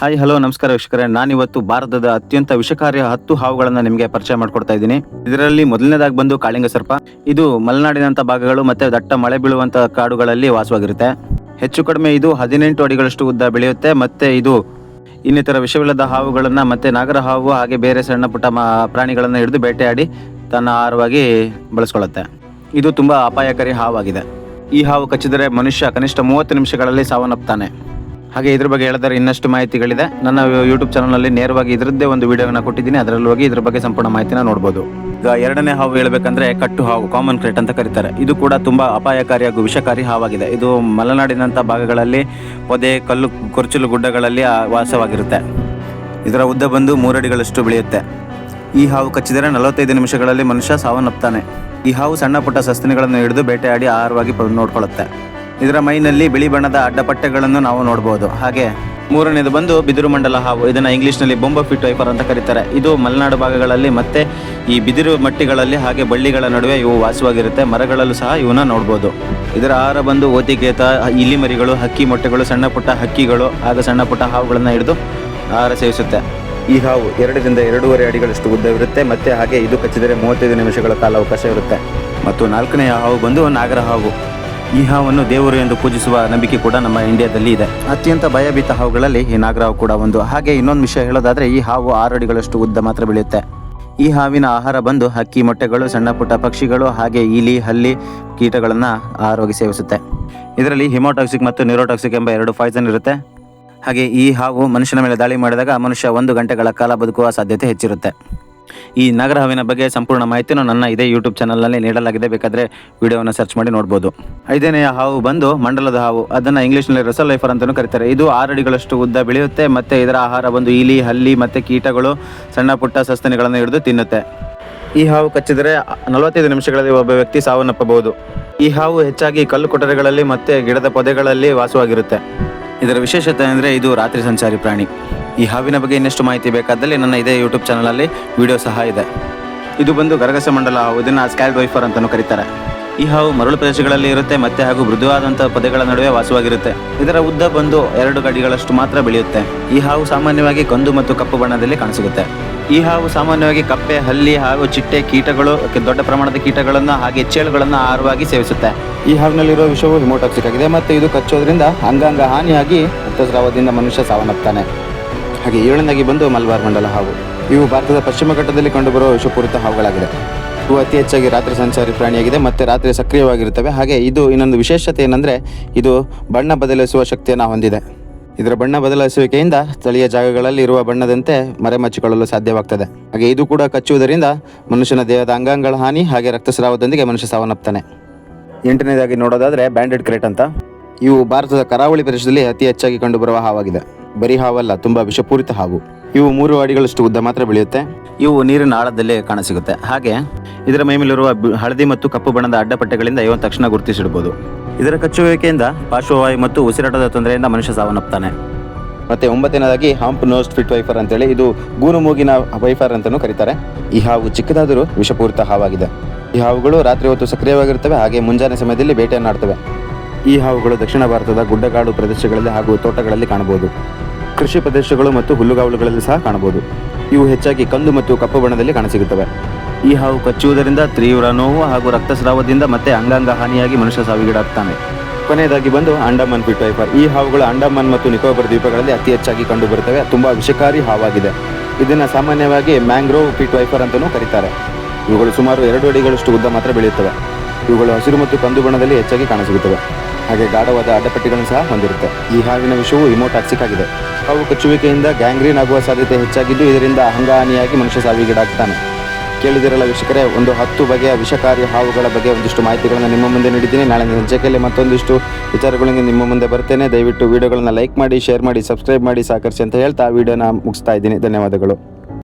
Hi hello ನಮಸ್ಕಾರ ವೀಕ್ಷಕರೇ. ನಾನಿವತ್ತು ಭಾರತದ ಅತ್ಯಂತ ವಿಷಕಾರಿ ಹತ್ತು ಹಾವುಗಳನ್ನು ನಿಮಗೆ ಪರಿಚಯ ಮಾಡಿಕೊಡ್ತಾ ಇದ್ದೀನಿ. ಇದರಲ್ಲಿ ಮೊದಲನೇದಾಗಿ ಬಂದು ಕಾಳಿಂಗ ಸರ್ಪ. ಇದು ಮಲೆನಾಡಿನಂಥ ಭಾಗಗಳು ಮತ್ತೆ ದಟ್ಟ ಮಳೆ ಬೀಳುವಂಥ ಕಾಡುಗಳಲ್ಲಿ ವಾಸವಾಗಿರುತ್ತೆ. ಹೆಚ್ಚು ಕಡಿಮೆ ಇದು ಹದಿನೆಂಟು ಅಡಿಗಳಷ್ಟು ಉದ್ದ ಬೆಳೆಯುತ್ತೆ. ಮತ್ತೆ ಇದು ಇನ್ನಿತರ ವಿಷವಿಲ್ಲದ ಹಾವುಗಳನ್ನು ಮತ್ತೆ ನಾಗರ ಹಾವು ಹಾಗೆ ಬೇರೆ ಸಣ್ಣ ಪುಟ್ಟ ಪ್ರಾಣಿಗಳನ್ನು ಹಿಡಿದು ಬೇಟೆಯಾಡಿ ತನ್ನ ಆಹಾರವಾಗಿ ಬಳಸ್ಕೊಳ್ಳುತ್ತೆ. ಇದು ತುಂಬಾ ಅಪಾಯಕಾರಿ ಹಾವಾಗಿದೆ. ಈ ಹಾವು ಕಚ್ಚಿದರೆ ಮನುಷ್ಯ ಕನಿಷ್ಠ ಮೂವತ್ತು ನಿಮಿಷಗಳಲ್ಲಿ ಸಾವನ್ನಪ್ತಾನೆ. ಹಾಗೆ ಇದ್ರ ಬಗ್ಗೆ ಹೇಳಿದರೆ ಇನ್ನಷ್ಟು ಮಾಹಿತಿಗಳಿದೆ. ನನ್ನ ಯೂಟ್ಯೂಬ್ ಚಾನಲ್ನಲ್ಲಿ ನೇರವಾಗಿ ಇದರದ್ದೇ ಒಂದು ವಿಡಿಯೋನ ಕೊಟ್ಟಿದ್ದೀನಿ. ಅದರಲ್ಲಿ ಹೋಗಿ ಇದ್ರ ಬಗ್ಗೆ ಸಂಪೂರ್ಣ ಮಾಹಿತಿನ ನೋಡ್ಬೋದು. ಈಗ ಎರಡನೇ ಹಾವು ಹೇಳಬೇಕಂದ್ರೆ ಕಟ್ಟು ಹಾವು ಕಾಮನ್ ಕ್ರೇಟ್ ಅಂತ ಕರೀತಾರೆ. ಇದು ಕೂಡ ತುಂಬಾ ಅಪಾಯಕಾರಿ ಹಾಗೂ ವಿಷಕಾರಿ ಹಾವಾಗಿದೆ. ಇದು ಮಲೆನಾಡಿನಂಥ ಭಾಗಗಳಲ್ಲಿ ಪೊದೆ, ಕಲ್ಲು, ಕೊರ್ಚಲು ಗುಡ್ಡಗಳಲ್ಲಿ ವಾಸವಾಗಿರುತ್ತೆ. ಇದರ ಉದ್ದ ಬಂದು ಮೂರಡಿಗಳಷ್ಟು ಬೆಳೆಯುತ್ತೆ. ಈ ಹಾವು ಕಚ್ಚಿದರೆ ನಲವತ್ತೈದು ನಿಮಿಷಗಳಲ್ಲಿ ಮನುಷ್ಯ ಸಾವನ್ನಪ್ತಾನೆ. ಈ ಹಾವು ಸಣ್ಣ ಪುಟ್ಟ ಸಸ್ತನಿಗಳನ್ನು ಹಿಡಿದು ಬೇಟೆಯಾಡಿ ಆಹಾರವಾಗಿ ನೋಡ್ಕೊಳ್ಳುತ್ತೆ. ಇದರ ಮೈನಲ್ಲಿ ಬಿಳಿ ಬಣ್ಣದ ಅಡ್ಡಪಟ್ಟೆಗಳನ್ನು ನಾವು ನೋಡಬಹುದು ಹಾಗೆ ಮೂರನೇದು ಬಂದು ಬಿದಿರು ಮಂಡಲ ಹಾವು. ಇದನ್ನ ಇಂಗ್ಲಿಷ್ನಲ್ಲಿ ಬೊಂಬ ಫಿಟ್ ವೈಪರ್ ಅಂತ ಕರೀತಾರೆ. ಇದು ಮಲೆನಾಡು ಭಾಗಗಳಲ್ಲಿ ಮತ್ತೆ ಈ ಬಿದಿರು ಮಟ್ಟಿಗಳಲ್ಲಿ ಹಾಗೆ ಬಳ್ಳಿಗಳ ನಡುವೆ ಇವು ವಾಸವಾಗಿರುತ್ತೆ. ಮರಗಳಲ್ಲೂ ಸಹ ಇವನ್ನ ನೋಡ್ಬೋದು. ಇದರ ಆಹಾರ ಬಂದು ಓತಿಕೇತ ಇಲಿ ಮರಿಗಳು ಹಕ್ಕಿ ಮೊಟ್ಟೆಗಳು, ಸಣ್ಣ ಪುಟ್ಟ ಹಕ್ಕಿಗಳು ಹಾಗೆ ಸಣ್ಣ ಪುಟ್ಟ ಹಾವುಗಳನ್ನ ಹಿಡಿದು ಆಹಾರ ಸೇವಿಸುತ್ತೆ. ಈ ಹಾವು ಎರಡರಿಂದ ಎರಡೂವರೆ ಅಡಿಗಳಷ್ಟು ಉದ್ದವಿರುತ್ತೆ. ಮತ್ತೆ ಹಾಗೆ ಇದು ಕಚ್ಚಿದರೆ ಮೂವತ್ತೈದು ನಿಮಿಷಗಳ ಕಾಲ ಅವಕಾಶ ಇರುತ್ತೆ. ಮತ್ತು ನಾಲ್ಕನೆಯ ಹಾವು ಬಂದು ನಾಗರ ಹಾವು. ಹಾವನ್ನು ದೇವರು ಎಂದು ಪೂಜಿಸುವ ನಂಬಿಕೆ ಕೂಡ ನಮ್ಮ ಇಂಡಿಯಾದಲ್ಲಿ ಇದೆ. ಅತ್ಯಂತ ಭಯಭೀತ ಹಾವುಗಳಲ್ಲಿ ಈ ನಾಗರಾವ್ ಕೂಡ ಒಂದು. ಹಾಗೆ ಇನ್ನೊಂದು ವಿಷಯ ಹೇಳೋದಾದ್ರೆ, ಈ ಹಾವು ಆರು ಅಡಿಗಳಷ್ಟು ಉದ್ದ ಮಾತ್ರ ಬೆಳೆಯುತ್ತೆ. ಈ ಹಾವಿನ ಆಹಾರ ಬಂದು ಹಕ್ಕಿ, ಮೊಟ್ಟೆಗಳು, ಸಣ್ಣ ಪುಟ್ಟ ಪಕ್ಷಿಗಳು, ಹಾಗೆ ಇಲಿ, ಹಲ್ಲಿ ಕೀಟಗಳನ್ನು ಆರೋಗ್ಯ ಸೇವಿಸುತ್ತೆ. ಇದರಲ್ಲಿ ಹಿಮೋಟಾಕ್ಸಿಕ್ ಮತ್ತು ನ್ಯೂರೋಟಾಕ್ಸಿಕ್ ಎಂಬ ಎರಡು ಪಾಯ್ಸನ್ ಇರುತ್ತೆ. ಹಾಗೆ ಈ ಹಾವು ಮನುಷ್ಯನ ಮೇಲೆ ದಾಳಿ ಮಾಡಿದಾಗ ಮನುಷ್ಯ ಒಂದು ಗಂಟೆಗಳ ಕಾಲ ಬದುಕುವ ಸಾಧ್ಯತೆ ಹೆಚ್ಚಿರುತ್ತೆ. ಈ ನಾಗರ ಹಾವಿನ ಬಗ್ಗೆ ಸಂಪೂರ್ಣ ಮಾಹಿತಿಯನ್ನು ನನ್ನ ಇದೇ ಯೂಟ್ಯೂಬ್ ಚಾನಲ್ನಲ್ಲಿ ನೀಡಲಾಗಿದೆ. ಬೇಕಾದರೆ ವಿಡಿಯೋವನ್ನು ಸರ್ಚ್ ಮಾಡಿ ನೋಡ್ಬೋದು. ಐದನೆಯ ಹಾವು ಬಂದು ಮಂಡಲದ ಹಾವು. ಅದನ್ನು ಇಂಗ್ಲೀಷ್ನಲ್ಲಿ ರಸಲ್ ಲೈಫರ್ ಅಂತಲೂ ಕರೀತಾರೆ. ಇದು ಆರು ಅಡಿಗಳಷ್ಟು ಉದ್ದ ಬೆಳೆಯುತ್ತೆ, ಮತ್ತು ಇದರ ಆಹಾರ ಬಂದು ಇಲಿ, ಹಲ್ಲಿ, ಮತ್ತು ಕೀಟಗಳು, ಸಣ್ಣ ಪುಟ್ಟ ಸಸ್ತನಿಗಳನ್ನು ಹಿಡಿದು ತಿನ್ನುತ್ತೆ. ಈ ಹಾವು ಕಚ್ಚಿದರೆ ನಲವತ್ತೈದು ನಿಮಿಷಗಳಲ್ಲಿ ಒಬ್ಬ ವ್ಯಕ್ತಿ ಸಾವನ್ನಪ್ಪಬಹುದು ಈ ಹಾವು ಹೆಚ್ಚಾಗಿ ಕಲ್ಲು ಕೊಠಡಿಗಳಲ್ಲಿ ಮತ್ತು ಗಿಡದ ಪೊದೆಗಳಲ್ಲಿ ವಾಸವಾಗಿರುತ್ತೆ. ಇದರ ವಿಶೇಷತೆ ಅಂದರೆ ಇದು ರಾತ್ರಿ ಸಂಚಾರಿ ಪ್ರಾಣಿ. ಈ ಹಾವಿನ ಬಗ್ಗೆ ಇನ್ನಷ್ಟು ಮಾಹಿತಿ ಬೇಕಾದಲ್ಲಿ ನನ್ನ ಇದೇ ಯೂಟ್ಯೂಬ್ ಚಾನಲಲ್ಲಿ ವಿಡಿಯೋ ಸಹ ಇದೆ. ಇದು ಬಂದು ಗರಗಸ ಮಂಡಲ ಹಾವು, ಇದನ್ನು ಸ್ಕ್ಯಾಲ್ಡ್ ವೈಫರ್ ಅಂತಲೂ ಕರೀತಾರೆ. ಈ ಹಾವು ಮರಳು ಪ್ರದೇಶಗಳಲ್ಲಿ ಇರುತ್ತೆ, ಮತ್ತೆ ಹಾಗೂ ಮೃದುವಾದಂಥ ಪೊದೆಗಳ ನಡುವೆ ವಾಸವಾಗಿರುತ್ತೆ. ಇದರ ಉದ್ದ ಬಂದು ಎರಡು ಗಡಿಗಳಷ್ಟು ಮಾತ್ರ ಬೆಳೆಯುತ್ತೆ. ಈ ಹಾವು ಸಾಮಾನ್ಯವಾಗಿ ಕಂದು ಮತ್ತು ಕಪ್ಪು ಬಣ್ಣದಲ್ಲಿ ಕಾಣಿಸುತ್ತೆ. ಈ ಹಾವು ಸಾಮಾನ್ಯವಾಗಿ ಕಪ್ಪೆ, ಹಲ್ಲಿ ಹಾಗೂ ಚಿಟ್ಟೆ ಕೀಟಗಳು ದೊಡ್ಡ ಪ್ರಮಾಣದ ಕೀಟಗಳನ್ನು ಹಾಗೆ ಚೇಳುಗಳನ್ನು ಆಹಾರವಾಗಿ ಸೇವಿಸುತ್ತೆ. ಈ ಹಾವಿನಲ್ಲಿರುವ ವಿಷವು ಹಿಮೋಟಾಕ್ಸಿಕ್ ಆಗಿದೆ, ಮತ್ತು ಇದು ಕಚ್ಚೋದ್ರಿಂದ ಅಂಗಾಂಗ ಹಾನಿಯಾಗಿ ರಕ್ತಸ್ರಾವದಿಂದ ಮನುಷ್ಯ ಸಾವನ್ನಪ್ತಾನೆ. ಹಾಗೆ ಏಳನೇದಾಗಿ ಬಂದು ಮಲ್ಬಾರ್ ಮಂಡಲ ಹಾವು. ಇವು ಭಾರತದ ಪಶ್ಚಿಮ ಘಟ್ಟದಲ್ಲಿ ಕಂಡುಬರುವ ವಿಷಪೂರಿತ ಹಾವುಗಳಾಗಿದೆ. ಇವು ಅತಿ ಹೆಚ್ಚಾಗಿ ರಾತ್ರಿ ಸಂಚಾರಿ ಪ್ರಾಣಿಯಾಗಿದೆ ಮತ್ತು ರಾತ್ರಿ ಸಕ್ರಿಯವಾಗಿರುತ್ತವೆ. ಹಾಗೆ ಇದು ಇನ್ನೊಂದು ವಿಶೇಷತೆ ಏನಂದರೆ ಇದು ಬಣ್ಣ ಬದಲಿಸುವ ಶಕ್ತಿಯನ್ನು ಹೊಂದಿದೆ. ಇದರ ಬಣ್ಣ ಬದಲಾಯಿಸುವಿಕೆಯಿಂದ ಸ್ಥಳೀಯ ಜಾಗಗಳಲ್ಲಿ ಇರುವ ಬಣ್ಣದಂತೆ ಮರೆಮಚ್ಚಿಕೊಳ್ಳಲು ಸಾಧ್ಯವಾಗ್ತದೆ. ಹಾಗೆ ಇದು ಕೂಡ ಕಚ್ಚುವುದರಿಂದ ಮನುಷ್ಯನ ದೇಹದ ಅಂಗಾಂಗಗಳ ಹಾನಿ ಹಾಗೆ ರಕ್ತಸ್ರಾವದೊಂದಿಗೆ ಮನುಷ್ಯ ಸಾವನ್ನಪ್ತಾನೆ. ಎಂಟನೇದಾಗಿ ನೋಡೋದಾದ್ರೆ ಬ್ಯಾಂಡೆಡ್ ಕ್ರೇಟ್ ಅಂತ. ಇವು ಭಾರತದ ಕರಾವಳಿ ಪ್ರದೇಶದಲ್ಲಿ ಅತಿ ಹೆಚ್ಚಾಗಿ ಕಂಡುಬರುವ ಹಾವಾಗಿದೆ. ಬರೀ ಹಾವಲ್ಲ ತುಂಬಾ ವಿಷಪೂರಿತ ಹಾವು. ಇವು ಮೂರು ಅಡಿಗಳಷ್ಟು ಉದ್ದ ಮಾತ್ರ ಬೆಳೆಯುತ್ತೆ. ಇವು ನೀರಿನ ಆಳದಲ್ಲಿ ಕಾಣಸಿಗುತ್ತೆ. ಹಾಗೆ ಇದರ ಮೈಮೇಲಿರುವ ಹಳದಿ ಮತ್ತು ಕಪ್ಪು ಬಣ್ಣದ ಅಡ್ಡಪಟ್ಟೆಗಳಿಂದ ಇವನ್ ತಕ್ಷಣ ಗುರುತಿಸಿಡಬಹುದು ಇದರ ಕಚ್ಚುವಿಕೆಯಿಂದ ಪಾರ್ಶ್ವವಾಯು ಮತ್ತು ಉಸಿರಾಟದ ತೊಂದರೆಯಿಂದ ಮನುಷ್ಯ ಸಾವನ್ನಪ್ತಾನೆ. ಮತ್ತೆ ಒಂಬತ್ತನೇದಾಗಿ ಹಾಂಪ್ ನೋಸ್ಟ್ ಫಿಟ್ ವೈಫರ್ ಅಂತೇಳಿ ಇದು ಗೂನು ಮೂಗಿನ ವೈಫರ್ ಅಂತಾನೂ ಕರೀತಾರೆ. ಈ ಹಾವು ಚಿಕ್ಕದಾದರೂ ವಿಷಪೂರಿತ ಹಾವಾಗಿದೆ. ಈ ಹಾವುಗಳು ರಾತ್ರಿ ಹೊತ್ತು ಸಕ್ರಿಯವಾಗಿರುತ್ತವೆ, ಹಾಗೆ ಮುಂಜಾನೆ ಸಮಯದಲ್ಲಿ ಬೇಟೆಯನ್ನಾಡ್ತವೆ. ಈ ಹಾವುಗಳು ದಕ್ಷಿಣ ಭಾರತದ ಗುಡ್ಡಗಾಡು ಪ್ರದೇಶಗಳಲ್ಲಿ ಹಾಗೂ ತೋಟಗಳಲ್ಲಿ ಕಾಣಬಹುದು. ಕೃಷಿ ಪ್ರದೇಶಗಳು ಮತ್ತು ಹುಲ್ಲುಗಾವಲುಗಳಲ್ಲಿ ಸಹ ಕಾಣಬಹುದು. ಇವು ಹೆಚ್ಚಾಗಿ ಕಂದು ಮತ್ತು ಕಪ್ಪು ಬಣ್ಣದಲ್ಲಿ ಕಾಣಸಿಗುತ್ತವೆ. ಈ ಹಾವು ಕಚ್ಚುವುದರಿಂದ ತೀವ್ರ ನೋವು ಹಾಗೂ ರಕ್ತಸ್ರಾವದಿಂದ ಮತ್ತೆ ಅಂಗಾಂಗ ಹಾನಿಯಾಗಿ ಮನುಷ್ಯ ಸಾವಿಗೀಡಾಗ್ತಾನೆ. ಕೊನೆಯದಾಗಿ ಬಂದು ಅಂಡಮಾನ್ ಪಿಟ್ ವೈಫರ್ ಈ ಹಾವುಗಳು ಅಂಡಮಾನ್ ಮತ್ತು ನಿಕೋಬಾರ್ ದ್ವೀಪಗಳಲ್ಲಿ ಅತಿ ಹೆಚ್ಚಾಗಿ ಕಂಡುಬರುತ್ತವೆ ತುಂಬಾ ವಿಷಕಾರಿ ಹಾವಾಗಿದೆ. ಇದನ್ನು ಸಾಮಾನ್ಯವಾಗಿ ಮ್ಯಾಂಗ್ರೋವ್ ಪಿಟ್ ವೈಫರ್ ಅಂತಲೂ ಕರೀತಾರೆ. ಇವುಗಳು ಸುಮಾರು ಎರಡು ಅಡಿಗಳಷ್ಟು ಉದ್ದ ಮಾತ್ರ ಬೆಳೆಯುತ್ತವೆ. ಇವುಗಳು ಹಸಿರು ಮತ್ತು ಕಂದು ಬಣ್ಣದಲ್ಲಿ ಹೆಚ್ಚಾಗಿ ಕಾಣಸಿಗುತ್ತವೆ. ಹಾಗೆ ಗಾಢವಾದ ಅಡ್ಡಪಟ್ಟಿಗಳನ್ನು ಸಹ ಹೊಂದಿರುತ್ತೆ. ಈ ಹಾವಿನ ವಿಷವು ಹಿಮೋಟಾಕ್ಸಿಕ್ ಆಗಿದೆ. ಹಾವು ಕಚ್ಚುವಿಕೆಯಿಂದ ಗ್ಯಾಂಗ್ರೀನ್ ಆಗುವ ಸಾಧ್ಯತೆ ಹೆಚ್ಚಾಗಿದ್ದು ಇದರಿಂದ ಅಂಗಹಾನಿಯಾಗಿ ಮನುಷ್ಯ ಸಾವಿಗೀಡಾಗ್ತಾನೆ. ಕೇಳಿದಿರಲ್ಲ ವೀಕ್ಷಕರೇ, ಒಂದು ಹತ್ತು ಬಗೆಯ ವಿಷಕಾರಿ ಹಾವುಗಳ ಬಗ್ಗೆ ಒಂದಿಷ್ಟು ಮಾಹಿತಿಗಳನ್ನು ನಿಮ್ಮ ಮುಂದೆ ನೀಡಿದ್ದೀನಿ. ನಾಳೆ ಸಂಚಿಕೆಯಲ್ಲಿ ಮತ್ತೊಂದಿಷ್ಟು ವಿಚಾರಗಳಿಗೆ ನಿಮ್ಮ ಮುಂದೆ ಬರ್ತೇನೆ. ದಯವಿಟ್ಟು ವಿಡಿಯೋಗಳನ್ನು ಲೈಕ್ ಮಾಡಿ, ಶೇರ್ ಮಾಡಿ, ಸಬ್ಸ್ಕ್ರೈಬ್ ಮಾಡಿ, ಸಹಕರಿಸಿ ಅಂತ ಹೇಳ್ತಾ ವಿಡಿಯೋನ ಮುಗಿಸ್ತಾ ಇದ್ದೀನಿ. ಧನ್ಯವಾದಗಳು.